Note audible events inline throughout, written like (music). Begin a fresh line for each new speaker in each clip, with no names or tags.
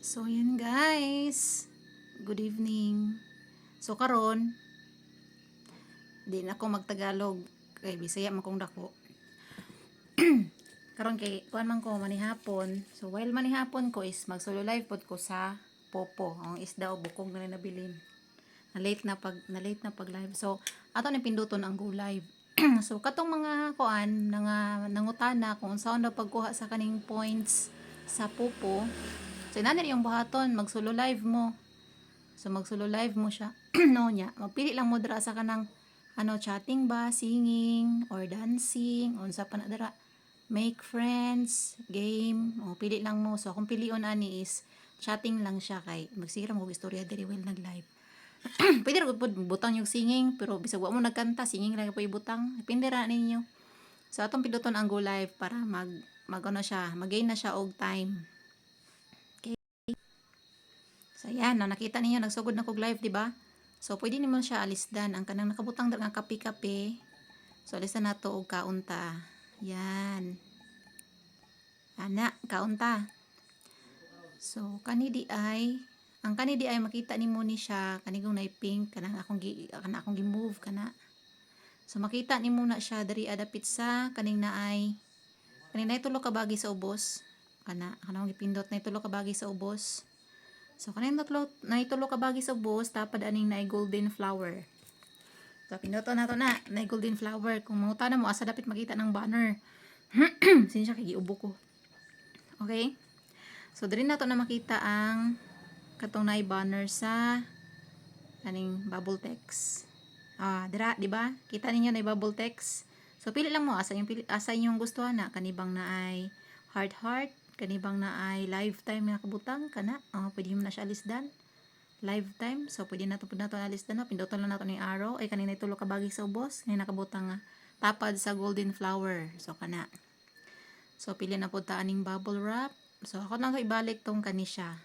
So yun guys. Good evening. So karon di na ako magtagalog kay Bisaya man kong dako. (clears throat) karon kay kuan man ko manihapon. So while manihapon ko is mag solo live pod ko sa Popo, ang isda o bukog na nabilin. Na late na pag na late na pag live. So ato ni pinduton ang go live. (clears throat) so katong mga kuan nga nangutana kung saan daw pagkuha sa kaning points sa Popo. So, inanir yung buhaton, mag-solo live mo. So, mag-solo live mo siya. (clears throat) no niya. Mapili lang mo dira sa kanang ano, chatting ba, singing, or dancing, unsa pa na dira. Make friends, game, o pili lang mo. So, kung pilion ani is, chatting lang siya kay magsira mo istorya diri while nag-live. (clears throat) Pwede ra pud butang yung singing, pero bisag wa mo nagkanta, singing lang po ibutang. Depende ra ninyo. So, atong piluton ang go live para mag, mag ano siya, mag-gain na siya og time. So, ayan, na nakita ninyo, nagsugod na kog live, di ba? So, pwede nimo siya alisdan. Ang kanang nakabutang nga kape-kape. So, alisdan na to og kaunta. Yan. Ana, kaunta. So, kani di ay, ang kani di ay makita nimo ni siya, kanigong na pink, kanang akong, gi, kanang akong gi-move, kana. So, makita nimo na siya, dari adapit sa, kaning na ay, kaning na tulo ka bagi sa ubos. Kana, kanang gipindot na tulo ka bagi sa ubos. So, kanang natlo, naitulo ka bagi sa ubos, tapad aning na golden flower. So, pinuto na to na, na golden flower. Kung manguta na mo, asa dapat makita ng banner. (clears throat) Sinsya kay giubo ko. Okay? So, diri na to na makita ang katong na banner sa kaning bubble text. Ah, dira, di ba? Kita ninyo na bubble text. So, pili lang mo asa yung pili, asa inyong gustuhan na kanibang na ay heart heart, kanibang na ay lifetime na kabutang kana. Oh, pwede mo na siya alisdan. Lifetime. So, pwede na to pud na to alisdan no. Pinduton lang nato ni arrow ay kanina tulo ka bagi sa ubos, kanina nakabutang nga tapad sa golden flower. So, kana. So, pili na po ta aning bubble wrap. So, ako na ibalik tong kanisya.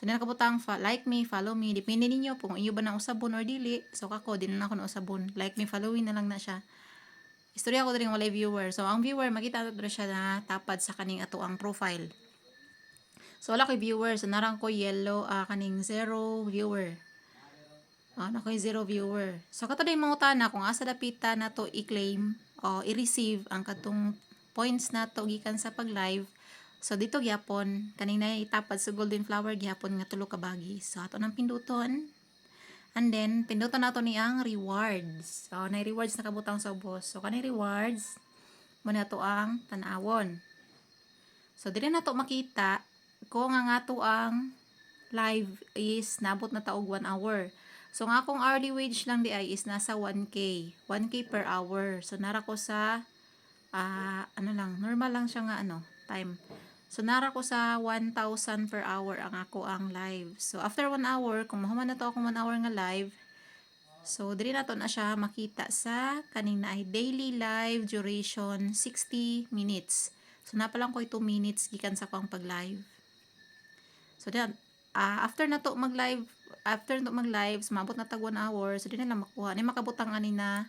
So, na nakabutang fa- like me, follow me. Depende ninyo kung iyo ba na usabon or dili. So, kako, din na ako na usabon. Like me, following na lang na siya. Istorya ko din walay viewer. So, ang viewer, makita na siya na tapad sa kaning ato ang profile. So, wala ko'y viewer. So, narang ko yellow, ah, kaning zero viewer. Ah, na ko'y zero viewer. So, kato na yung mga utana, kung asa dapita na to i-claim o i-receive ang katong points na to gikan sa pag-live. So, dito gyapon, kanina itapad sa golden flower gyapon nga tulo ka bagi. So, ato nang pinduton. And then, pinduton nato ni ang rewards. So, na rewards na kabutang sa ubos. So, kanay rewards, mo na to ang tanawon. So, dili na to makita kung nga nga to ang live is nabot na taog 1 hour. So, nga akong hourly wage lang di ay is nasa 1K. 1K per hour. So, nara ko sa, ah, ano lang, normal lang siya nga, ano, time. So, nara ko sa 1,000 per hour ang ako ang live. So, after 1 hour, kung mahuman na to akong 1 hour nga live, so, diri na to na siya makita sa kaning na ay daily live duration 60 minutes. So, napalang ko 2 minutes gikan sa akong pag-live. So, then, ah, after na to mag-live, after na to mag-live, sumabot na tag 1 hour, so, di na makuha. Ni makabutang ani na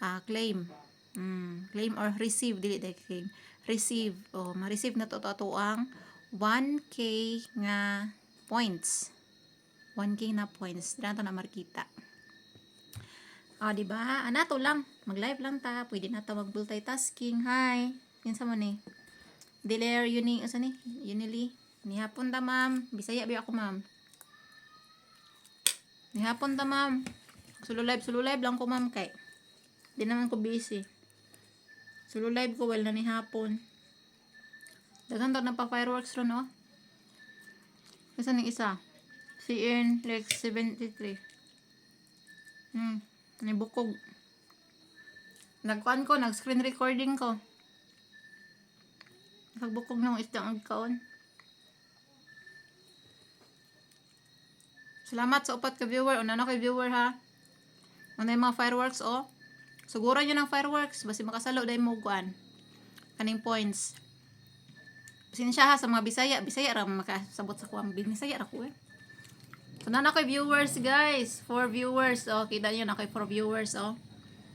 ah, claim. Mm, claim or receive, dili dahil claim. Receive. O, ma-receive na to to, to ang 1K nga points. 1K na points. Dito na markita. Ah, di ba? Ana to lang. Mag-live lang ta. Pwede na ta mag-multitasking. Hi. Kinsa mo ni? Diler Uni, asa ni? Unili. Nihapon ta, ma'am. Bisaya ba ako, ma'am? Nihapon ta, ma'am. Solo live, solo live lang ko, ma'am, kay. Di naman ko busy. Solo live ko, well na ni hapon. Dagan to na pa fireworks ron, oh. Kasi ning isa. CN Lex 73. Hmm. Ni bukog. Nagkuan ko, nag-screen recording ko. Nagbukog ng isda ang kaon. Salamat sa upat ka viewer. Una na kay viewer ha. Ano yung mga fireworks oh. Siguro yun ang fireworks. Basi makasalo dahil mo kuan. Kaning points. Pasensya ha sa mga Bisaya. Bisaya ra makasabot sa kuwang Bisaya ra ko eh. So na na kay viewers guys. Four viewers. Oh, kita niyo na kay four viewers oh.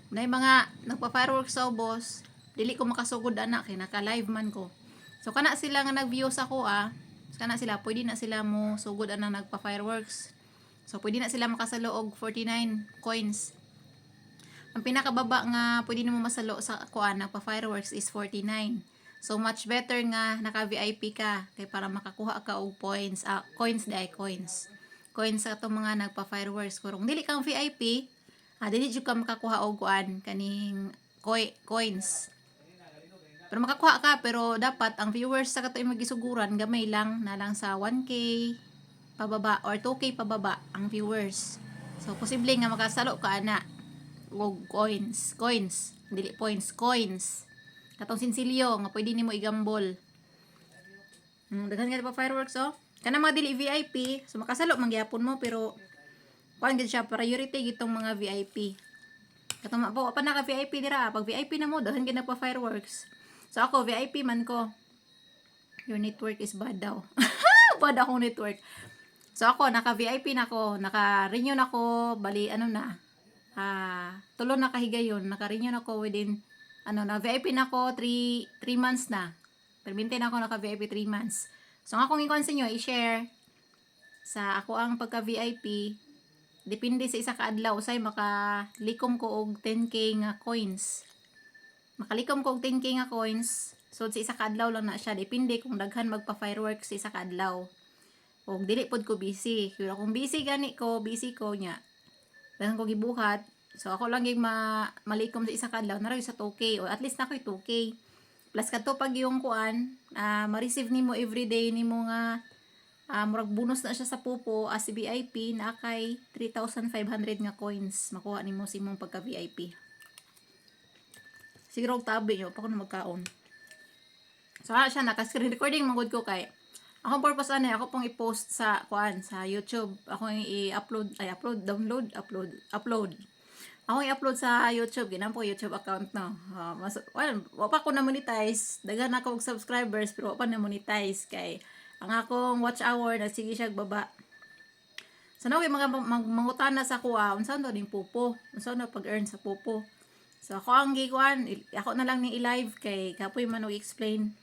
Na mga nagpa-fireworks sa boss. Dili ko makasugod ana kay naka-live man ko. So kana sila nga nag-view sa ko ah. kana sila pwede na sila mo sugod anang nagpa fireworks so pwede na sila makasalo og 49 coins ang pinakababa nga pwede nimo masalo sa kuan nagpa fireworks is 49 so much better nga naka VIP ka kay para makakuha ka og points ah, coins dai coins. Coins sa atong mga nagpa fireworks kung dili kang VIP ah dili jud ka makakuha og kuan kaning coins. Pero makakuha ka, pero dapat ang viewers sa katoy magisuguran, gamay lang, na lang sa 1K pababa or 2K pababa ang viewers. So, posible nga makasalo ka na og coins, coins, dili points, coins. Katong sinsilyo, nga pwede nimo igambol. Hmm, daghan nga pa fireworks, oh. Kana mga dili VIP, so makasalo mangyapon mo, pero kuan gid siya priority gitong mga VIP. Katong po pa naka VIP dira, pag VIP na mo daghan gid pa fireworks. So ako VIP man ko. Your network is bad daw. (laughs) bad akong network. So ako naka VIP na ko, naka renew na ko, bali ano na. Ah, tulo na kahigayon, naka renew na ko within ano na VIP na ko 3 3 months na. Permintin ako naka VIP 3 months. So ang akong ikon sa inyo i-share sa ako ang pagka VIP depende sa isa ka adlaw usay makalikom ko og 10k nga coins. Makalikom ko og 10k nga coins so sa isa ka adlaw lang na siya. Depende kung daghan magpa fireworks sa isa ka adlaw. Og dili pod ko busy. Kung busy gani ko busy ko nya daghan ko gibuhat so ako lang yung ma malikom sa isa ka adlaw na sa 2k o at least na ko'y 2k plus kadto pag yung kuan ah ma-receive nimo everyday nimo nga ah murag bonus na siya sa pupo as VIP na kay 3,500 nga coins makuha nimo sa imong pagka VIP siguro tabi nyo pa ko na magkaon. So ah, siya naka-screen recording magud ko kay akong purpose ano ako pong i-post sa kuan sa YouTube. Ako yung i-upload ay upload download upload upload. Ako i-upload sa YouTube. Ginam po YouTube account no? Uh, mas well wa pa ko na monetize daghan ako og subscribers pero wa pa na monetize kay ang akong watch hour na sige siya baba. So, na mga mag, mangutana sa kuha, unsa na din pupo, unsa na pag-earn sa pupo. So, ako ang gikuan, ako na lang ni i-live kay kapoy man og explain.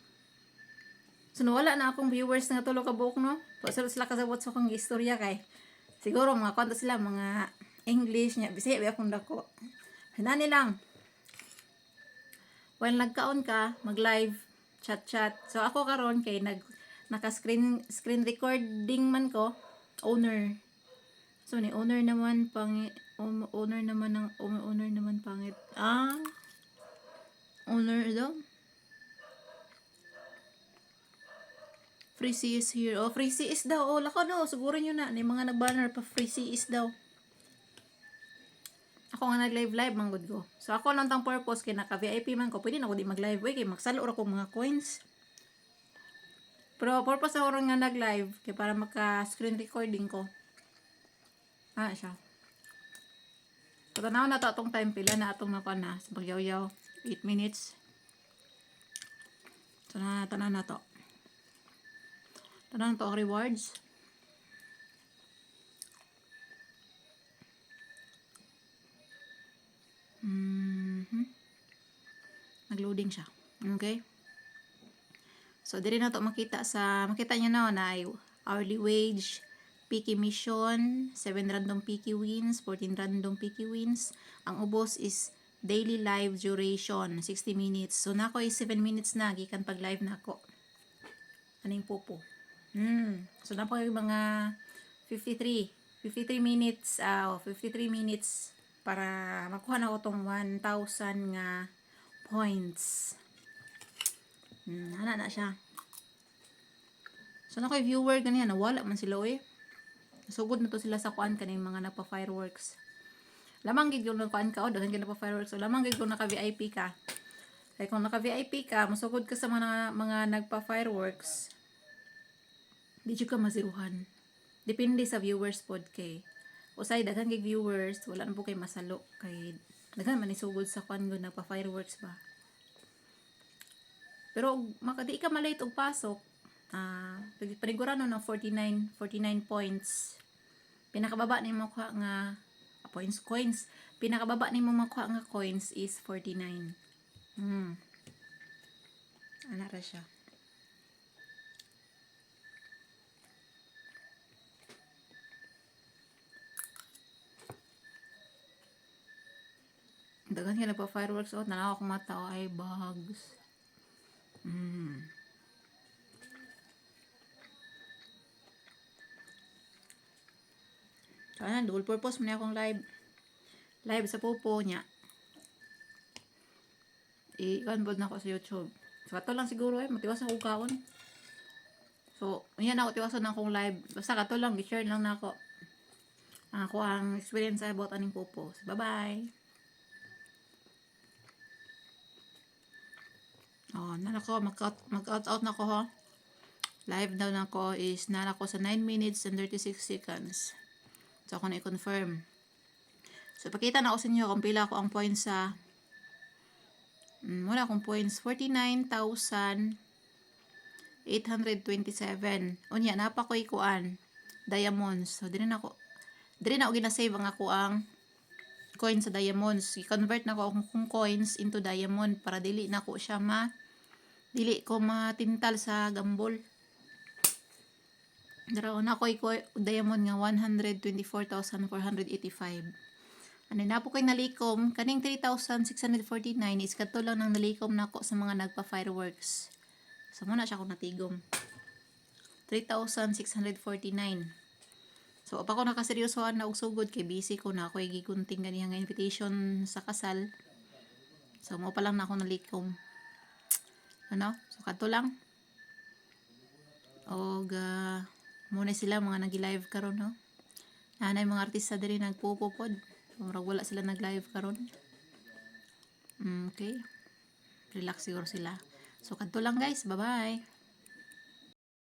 So, wala na akong viewers nga tulo ka buok, no? So, sila sila kasabot sa akong istorya kay siguro mga kwento sila, mga English niya, bisaya ba akong dako. Hinani lang. When nagkaon ka, mag-live, chat-chat. So, ako karon kay nag naka-screen screen recording man ko, owner. So, ni owner naman pang um, owner naman ng um, owner naman pangit. Ah. Owner daw. Free C is here. Oh, free C is daw. Oh, lako no. Siguro nyo na. May mga nag-banner pa free C is daw. Ako nga nag-live live man gud ko. So ako lang tang purpose kay naka VIP man ko. Pwede na ako di mag-live way kay magsalo ko mga coins. Pero purpose ako nga nag-live kay para maka-screen recording ko. Ah, siya. So, tanaw na to atong time pila na atong napa na sa pagyaw-yaw. 8 minutes. So, na, tanaw na to. Tanaw na to rewards. Mm-hmm. Nag-loading siya. Okay? So, diri na to makita sa, makita nyo na na hourly wage, Piki mission, 7 random Piki wins, 14 random Piki wins. Ang ubos is daily live duration, 60 minutes. So, nako is 7 minutes na, gikan pag live nako. Aning popo. Hmm. So, na yung mga 53. 53 minutes, ah, uh, 53 minutes para makuha na ko tong 1,000 nga points. Hmm, ana na siya. So, na ko'y viewer ganiyan, nawala man sila eh. Sugod na to sila sa kuan kaning mga nagpa fireworks. Lamang gid yung kuan ka o daghan gid nagpa fireworks. So lamang gid kung naka VIP ka. Kaya kung naka VIP ka, masugod ka sa mga mga nagpa fireworks. Di ka masiruhan. Depende sa viewers pod kay. Usay daghan gid viewers, wala na po kay masalo kay daghan man isugod sa kuan go nagpa fireworks ba. Pero makadi ka malate og pasok, ah uh, paniguran no ng 49 49 points pinakababa ni mo nga uh, points coins pinakababa ni mo makuha nga coins is 49 hmm ana ra siya Dagan ka na pa fireworks out. Nanawa akong mata ay bugs. Mm. So, ayan, dual purpose mo na akong live. Live sa pupo niya. I-unboard na ako sa YouTube. So, ato lang siguro eh. Matiwas ako kaon. So, yan ako tiwasan akong live. Basta kato lang, i-share lang na ako. Ang ako ang experience about aning pupo. So, bye-bye. Oh, na ako, mag-out, mag-out out na ako ha. Live daw na ako is na ako sa 9 minutes and 36 seconds. So, ako na i-confirm. So, pakita na ako sa inyo kung pila ko ang points sa mm, wala akong points. 49,827. Unya, napa ko ikuan. Diamonds. So, din na ako Diri na ako ginasave ang ako ang coin sa diamonds. I-convert na ko akong coins into diamond para dili na ko siya ma dili ko matintal sa gambol. Dara na ko diamond nga 124,485. Ano na po kay nalikom, kaning 3,649 is kadto lang nang nalikom nako sa mga nagpa-fireworks. So muna siya ko natigom. 3,649. So, pa ko nakaseryosohan na og sugod kay busy ko na ako gigunting ganiyang nga invitation sa kasal. So, mo pa lang na ako nalikom. Ano? So, kadto lang. Og, uh, muna sila mga nag-live karon no? Nanay mga artista diri nagpupupod. Murag wala sila nag-live karon. Mm, okay. Relax siguro sila. So, kadto lang guys. Bye-bye.